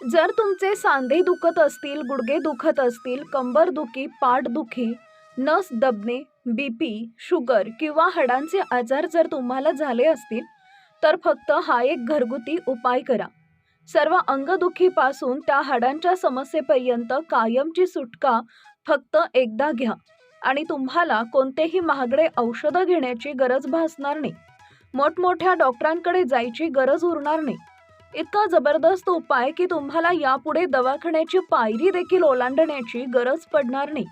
जर तुमचे सांधे दुखत असतील गुडघे दुखत असतील कंबर दुखी पाठ दुखी नस दबणे बी पी शुगर किंवा हाडांचे आजार जर तुम्हाला झाले असतील तर फक्त हा एक घरगुती उपाय करा. सर्व अंगदुखीपासून त्या हाडांच्या समस्येपर्यंत कायमची सुटका फक्त एकदा घ्या आणि तुम्हाला कोणतेही महागडे औषधं घेण्याची गरज भासणार नाही. मोठमोठ्या डॉक्टरांकडे जायची गरज उरणार नाही. इतका जबरदस्त उपाय की तुम्हाला यापुढे दवाखान्याची पायरी देखील ओलांडण्याची गरज पडणार नाही.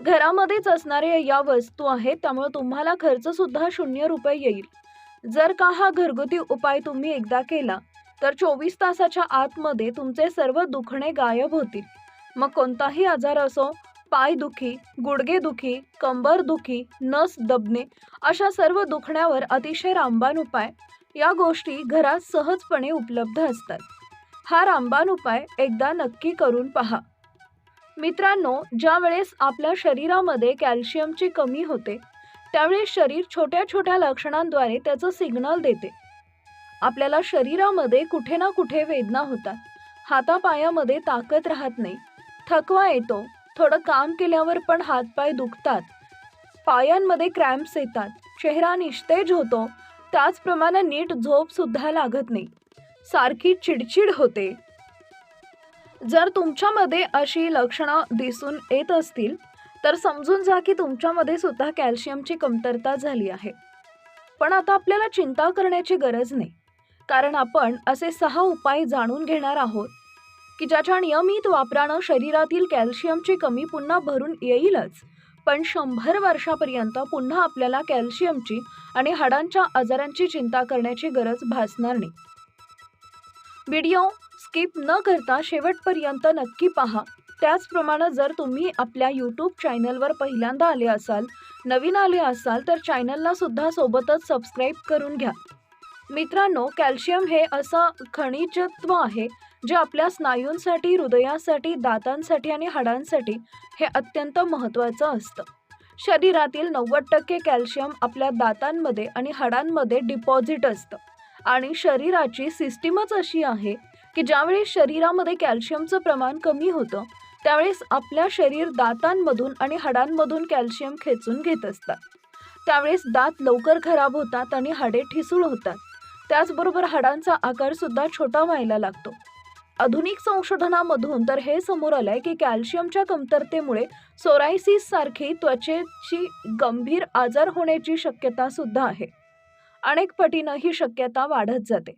घरामध्येच असणाऱ्या या वस्तू आहेत त्यामुळे तुम्हाला खर्च सुद्धा शून्य रुपये येईल. जर का हा घरगुती उपाय तुम्ही एकदा केला तर चोवीस तासाच्या आतमध्ये तुमचे सर्व दुखणे गायब होतील. मग कोणताही आजार असो पाय दुखी गुडघे दुखी कंबर दुखी नस दबणे अशा सर्व दुखण्यावर अतिशय रामबाण उपाय या गोष्टी घरात सहजपणे उपलब्ध असतात. हा रामबाण उपाय एकदा नक्की करून पहा. मित्रांनो ज्या वेळेस आपल्या शरीरामध्ये कॅल्शियमची कमी होते त्यावेळेस शरीर छोट्या छोट्या लक्षणांद्वारे त्याचं सिग्नल देते. आपल्याला शरीरामध्ये कुठे ना कुठे वेदना होतात. हातापायामध्ये ताकद राहत नाही. थकवा येतो. थोडं काम केल्यावर पण हातपाय दुखतात. पायांमध्ये क्रॅम्प्स येतात. चेहरा निस्तेज होतो. त्याचप्रमाणे नीट झोप सुद्धा लागत नाही. सारखी चिडचिड होते. जर तुमच्यामध्ये अशी लक्षणं दिसून येत असतील तर समजून जा की तुमच्यामध्ये सुद्धा कॅल्शियमची कमतरता झाली आहे. पण आता आपल्याला चिंता करण्याची गरज नाही. कारण आपण असे सहा उपाय जाणून घेणार आहोत की ज्याच्या नियमित वापरानं शरीरातील कॅल्शियमची कमी पुन्हा भरून येईलच. पण शंभर वर्षापर्यंत पुन्हा आपल्याला कॅल्शियमची आणि हाडांच्या आजारांची चिंता करण्याची गरज भासणार नाही. व्हिडिओ स्किप न करता शेवटपर्यंत नक्की पहा. त्याचप्रमाणे जर तुम्ही आपल्या यूट्यूब चॅनलवर पहिल्यांदा आले असाल नवीन आले असाल तर चॅनलला सुद्धा सोबतच सबस्क्राईब करून घ्या. मित्रांनो कॅल्शियम हे असं खनिजत्व आहे जे आपल्या स्नायूंसाठी हृदयासाठी दातांसाठी आणि हाडांसाठी हे अत्यंत महत्त्वाचं असतं. शरीरातील नव्वद टक्के कॅल्शियम आपल्या दातांमध्ये आणि हाडांमध्ये डिपॉझिट असतं. आणि शरीराची सिस्टीमच अशी आहे की ज्यावेळी शरीरामध्ये कॅल्शियमचं प्रमाण कमी होतं त्यावेळेस आपल्या शरीर दातांमधून आणि हाडांमधून कॅल्शियम खेचून घेत असतात. त्यावेळेस दात लवकर खराब होतात आणि हाडे ठिसूळ होतात. त्याचबरोबर हाडांचा आकार सुद्धा छोटा व्हायला लागतो. आधुनिक संशोधनामधून तर हे समोर आलंय की कॅल्शियमच्या कमतरतेमुळे सोरायसिस सारखी त्वचेची गंभीर आजार होण्याची शक्यता सुद्धा आहे. अनेक पटीनं ही शक्यता वाढत जाते.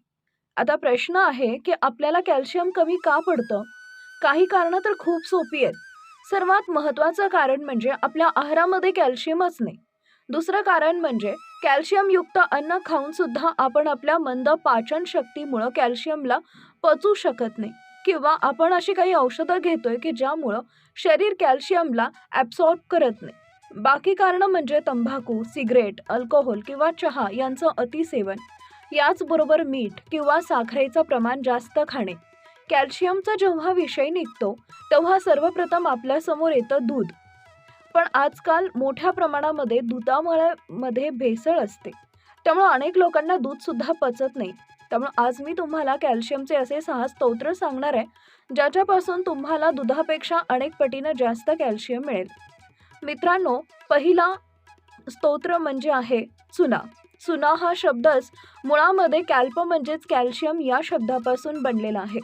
आता प्रश्न आहे की आपल्याला कॅल्शियम कमी का पडतं? काही कारणं तर खूप सोपी आहेत. सर्वात महत्त्वाचं कारण म्हणजे आपल्या आहारामध्ये कॅल्शियमच नाही. दुसरं कारण म्हणजे कॅल्शियमयुक्त अन्न खाऊन सुद्धा आपण आपल्या मंद पाचन शक्तीमुळं कॅल्शियमला पचू शकत नाही. किंवा आपण अशी काही औषधं घेतोय की ज्यामुळं शरीर कॅल्शियमला ॲब्सॉर्ब करत नाही. बाकी कारणं म्हणजे तंबाखू सिगरेट अल्कोहोल किंवा चहा यांचं अतिसेवन. याचबरोबर मीठ किंवा साखरेचं प्रमाण जास्त खाणे. कॅल्शियमचा जेव्हा विषय निघतो तेव्हा सर्वप्रथम आपल्यासमोर येतं दूध. पण आजकाल मोठ्या प्रमाणामध्ये दुधामुळे भेसळ असते. त्यामुळे अनेक लोकांना दूधसुद्धा पचत नाही. त्यामुळे आज मी तुम्हाला कॅल्शियमचे असे सहा स्तोत्र सांगणार आहे ज्याच्यापासून तुम्हाला दुधापेक्षा अनेक पटीनं जास्त कॅल्शियम मिळेल. मित्रांनो पहिला स्तोत्र म्हणजे आहे चुना. चुना हा शब्दच मुळामध्ये कॅल्प म्हणजेच कॅल्शियम या शब्दापासून बनलेला आहे.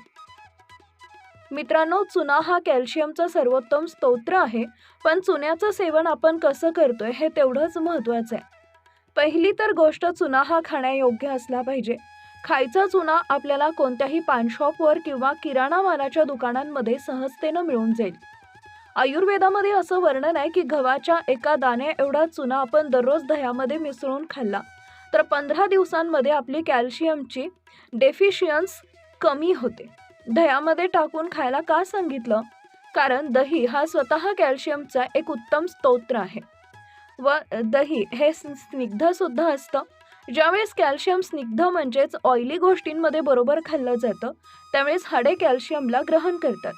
मित्रांनो चुना हा कॅल्शियमचा सर्वोत्तम स्तोत्र आहे पण चुन्याचं सेवन आपण कसं करतोय हे तेवढंच महत्त्वाचं आहे. पहिली तर गोष्ट चुना हा खाण्यायोग्य असला पाहिजे. खायचा चुना आपल्याला कोणत्याही पानशॉपवर किंवा किराणा मालाच्या दुकानांमध्ये सहजतेनं मिळून जाईल. आयुर्वेदामध्ये असं वर्णन आहे की गव्हाच्या एका दाण्या एवढा चुना आपण दररोज दह्यामध्ये मिसळून खाल्ला. तर पंधरा दिवसांमध्ये आपली कॅल्शियमची डेफिशियन्स कमी होते. दह्यामध्ये टाकून खायला का सांगितलं? कारण दही हा स्वतः कॅल्शियमचा एक उत्तम स्तोत्र आहे. व दही हे स्निग्ध सुद्धा असतं. ज्यावेळेस कॅल्शियम स्निग्ध म्हणजेच ऑइली गोष्टींमध्ये बरोबर खाल्लं जातं त्यावेळेस हाडे कॅल्शियमला ग्रहण करतात.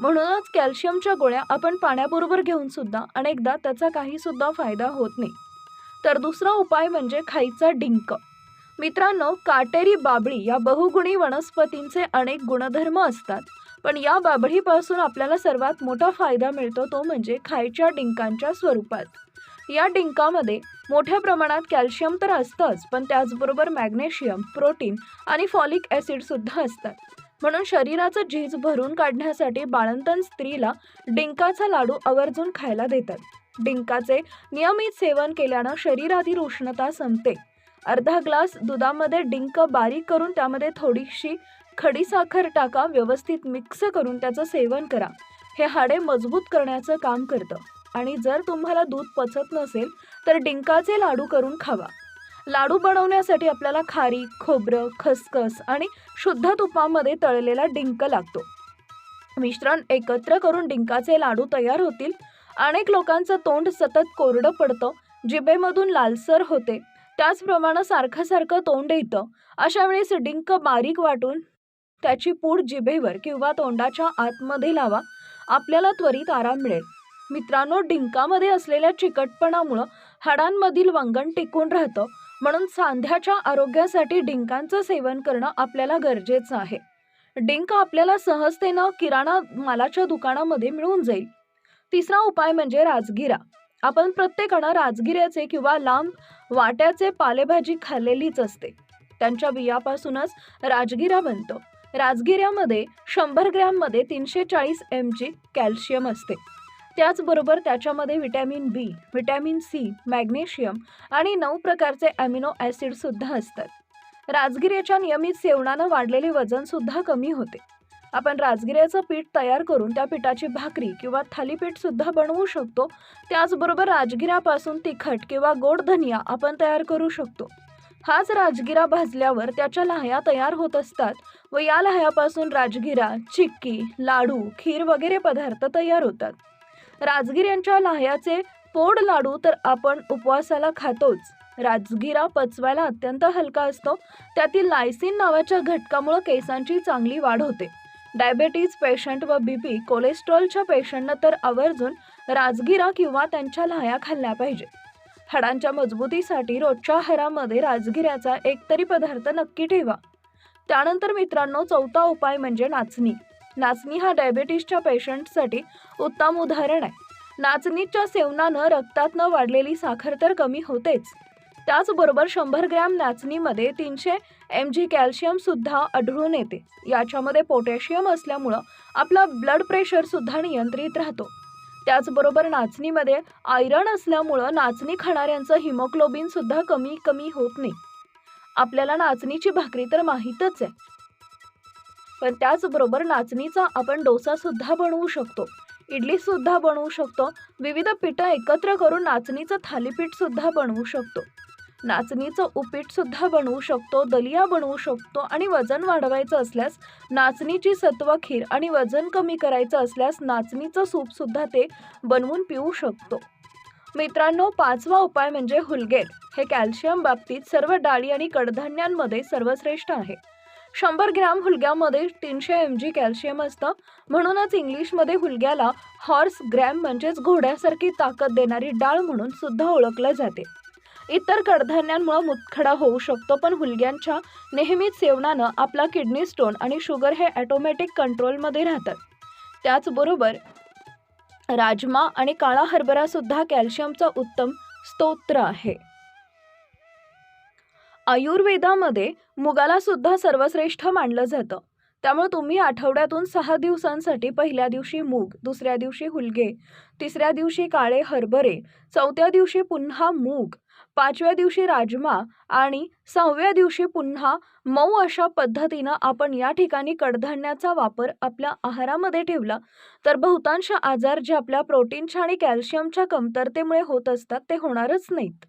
म्हणूनच कॅल्शियमच्या गोळ्या आपण पाण्याबरोबर घेऊन सुद्धा अनेकदा त्याचा काहीसुद्धा फायदा होत नाही. तर दुसरा उपाय म्हणजे खायचा डिंक. मित्रांनो काटेरी बाबळी या बहुगुणी वनस्पतींचे अनेक गुणधर्म असतात. पण या बाभळीपासून आपल्याला सर्वात मोठा फायदा मिळतो तो म्हणजे खायच्या डिंकांच्या स्वरूपात. या डिंकामध्ये मोठ्या प्रमाणात कॅल्शियम तर असतंच पण त्याचबरोबर मॅग्नेशियम प्रोटीन आणि फॉलिक ॲसिडसुद्धा असतात. म्हणून शरीराचं झीज भरून काढण्यासाठी बाळंतण स्त्रीला डिंकाचा लाडू आवर्जून खायला देतात. डिंकाचे नियमित सेवन केल्यानं शरीरातील उष्णता संपते. अर्धा ग्लास दुधामध्ये डिंक बारीक करून त्यामध्ये थोडीशी खडीसाखर टाका व्यवस्थित मिक्स करून त्याचं सेवन करा. हे हाडे मजबूत करण्याचं काम करतं. आणि जर तुम्हाला दूध पचत नसेल तर डिंकाचे लाडू करून खावा. लाडू बनवण्यासाठी आपल्याला खारी खोबरं खसखस आणि शुद्ध तुपामध्ये तळलेला डिंक लागतो. मिश्रण एकत्र करून डिंकाचे लाडू तयार होतील. अनेक लोकांचं तोंड सतत कोरडं पडतं जिभेमधून लालसर होते. त्याचप्रमाणे सारखं सारखं तोंड येतं. अशा वेळेस डिंक बारीक वाटून त्याची पूड जिभेवर किंवा तोंडाच्या आतमध्ये लावा. आपल्याला त्वरित आराम मिळेल. मित्रांनो डिंकामध्ये असलेल्या चिकटपणामुळं हाडांमधील वंगण टिकून राहतं. म्हणून सांध्याच्या आरोग्यासाठी डिंकांचं सेवन करणं आपल्याला गरजेचं आहे. डिंक आपल्याला सहजतेनं किराणा मालाच्या दुकानामध्ये मिळून जाईल. तिसरा उपाय म्हणजे राजगिरा. आपण प्रत्येकानं राजगिऱ्याचे किंवा लांब वाट्याचे पालेभाजी खाल्लेलीच असते. त्यांच्या बियापासूनच राजगिरा बनतो. राजगिऱ्यामध्ये शंभर ग्रॅममध्ये तीनशे चाळीस एम जी कॅल्शियम असते. त्याचबरोबर त्याच्यामध्ये vitamin B vitamin C magnesium आणि नऊ प्रकारचे ॲमिनो ॲसिडसुद्धा असतात. राजगिऱ्याच्या नियमित सेवनानं वाढलेले वजनसुद्धा कमी होते. आपण राजगिऱ्याचं पीठ तयार करून त्या पिठाची भाकरी किंवा थालीपीठसुद्धा बनवू शकतो. त्याचबरोबर राजगिऱ्यापासून तिखट किंवा गोड धनिया आपण तयार करू शकतो. हाच राजगिरा भाजल्यावर त्याच्या लाह्या तयार होत असतात व या लाह्यापासून राजगिरा चिक्की लाडू खीर वगैरे पदार्थ तयार होतात. राजगिऱ्यांच्या लाह्याचे पोड लाडू तर आपण उपवासाला खातोच. राजगिरा पचवायला अत्यंत हलका असतो. त्यातील लायसिन नावाच्या घटकामुळे केसांची चांगली वाढ होते. डायबेटीज पेशंट व बीपी कोलेस्ट्रॉलच्या पेशंटनं तर आवर्जून राजगिरा किंवा त्यांच्या लाह्या खाल्ल्या पाहिजे. हाडांच्या मजबूतीसाठी रोजच्या आहारामध्ये राजगिऱ्याचा एकतरी पदार्थ नक्की ठेवा. त्यानंतर मित्रांनो चौथा उपाय म्हणजे नाचणी. नाचणी हा डायबेटीसच्या पेशंटसाठी उत्तम उदाहरण आहे. नाचणीच्या सेवनानं रक्तातनं वाढलेली साखर तर कमी होतेच. त्याचबरोबर शंभर ग्रॅम नाचणीमध्ये तीनशे एम जी कॅल्शियमसुद्धा आढळून येते. याच्यामध्ये पोटॅशियम असल्यामुळं आपला ब्लड प्रेशरसुद्धा नियंत्रित राहतो. त्याचबरोबर नाचणीमध्ये आयरन असल्यामुळं नाचणी खाणाऱ्यांचं हिमोग्लोबिनसुद्धा कमी कमी होत नाही. आपल्याला नाचणीची भाकरी तर माहीतच आहे. पण त्याचबरोबर नाचणीचा आपण डोसासुद्धा बनवू शकतो. इडलीसुद्धा बनवू शकतो. विविध पिठं एकत्र करून नाचणीचं थालीपीठसुद्धा बनवू शकतो. नाचणीचं उपीटसुद्धा बनवू शकतो दलिया बनवू शकतो आणि वजन वाढवायचं असल्यास नाचणीची सत्व खीर आणि वजन कमी करायचं असल्यास नाचणीचं सूपसुद्धा ते बनवून पिऊ शकतो. मित्रांनो पाचवा उपाय म्हणजे हुलगेर हे कॅल्शियम बाबतीत सर्व डाळी आणि कडधान्यांमध्ये सर्वश्रेष्ठ आहे. शंभर ग्रॅम हुलग्यामध्ये तीनशे एम जी कॅल्शियम असतं. म्हणूनच इंग्लिशमध्ये हुलग्याला हॉर्स ग्रॅम म्हणजेच घोड्यासारखी ताकद देणारी डाळ म्हणून सुद्धा ओळखलं जाते. इतर कडधान्यांमुळे मुतखडा होऊ शकतो पण हुलग्यांच्या नेहमीच सेवनानं आपला किडनी स्टोन आणि शुगर हे ॲटोमॅटिक कंट्रोलमध्ये राहतात. त्याचबरोबर राजमा आणि काळा हरभरा सुद्धा कॅल्शियमचा उत्तम स्तोत्र आहे. आयुर्वेदामध्ये मुगाला सुद्धा सर्वश्रेष्ठ मानलं जातं. त्यामुळे तुम्ही आठवड्यातून सहा दिवसांसाठी पहिल्या दिवशी मूग दुसऱ्या दिवशी हुलगे तिसऱ्या दिवशी काळे हरभरे चौथ्या दिवशी पुन्हा मूग पाचव्या दिवशी राजमा आणि सहाव्या दिवशी पुन्हा मऊ अशा पद्धतीनं आपण या ठिकाणी कडधान्याचा वापर आपल्या आहारामध्ये ठेवला. तर बहुतांश आजार जे आपल्या प्रोटीनच्या आणि कॅल्शियमच्या कमतरतेमुळे होत असतात ते होणारच नाहीत.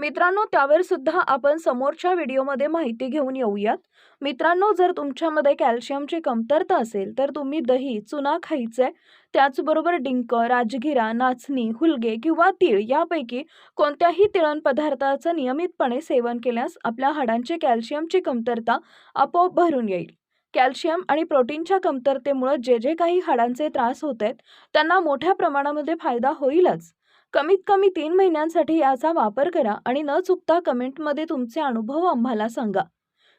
मित्रांनो त्यावर सुद्धा आपण समोरच्या व्हिडिओमध्ये माहिती घेऊन येऊयात. मित्रांनो जर तुमच्यामध्ये कॅल्शियमची कमतरता असेल तर तुम्ही दही चुना खायचे. त्याचबरोबर डिंक राजगिरा नाचणी हुलगे किंवा तीळ यापैकी कोणत्याही तिळण पदार्थाचं नियमितपणे सेवन केल्यास आपल्या हाडांची कॅल्शियमची कमतरता आपोआप भरून येईल. कॅल्शियम आणि प्रोटीनच्या कमतरतेमुळे जे जे काही हाडांचे त्रास होत आहेत त्यांना मोठ्या प्रमाणामध्ये फायदा होईलच. कमीत कमी तीन महिन्यांसाठी याचा वापर करा आणि न चुकता कमेंटमध्ये तुमचे अनुभव आम्हाला सांगा.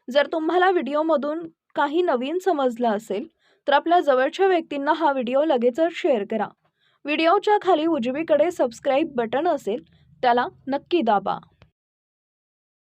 जर तुम्हाला व्हिडिओमधून काही नवीन समजलं असेल तर आपल्या जवळच्या व्यक्तींना हा व्हिडिओ लगेचच शेअर करा. व्हिडिओच्या खाली उजवीकडे सबस्क्राईब बटन असेल त्याला नक्की दाबा.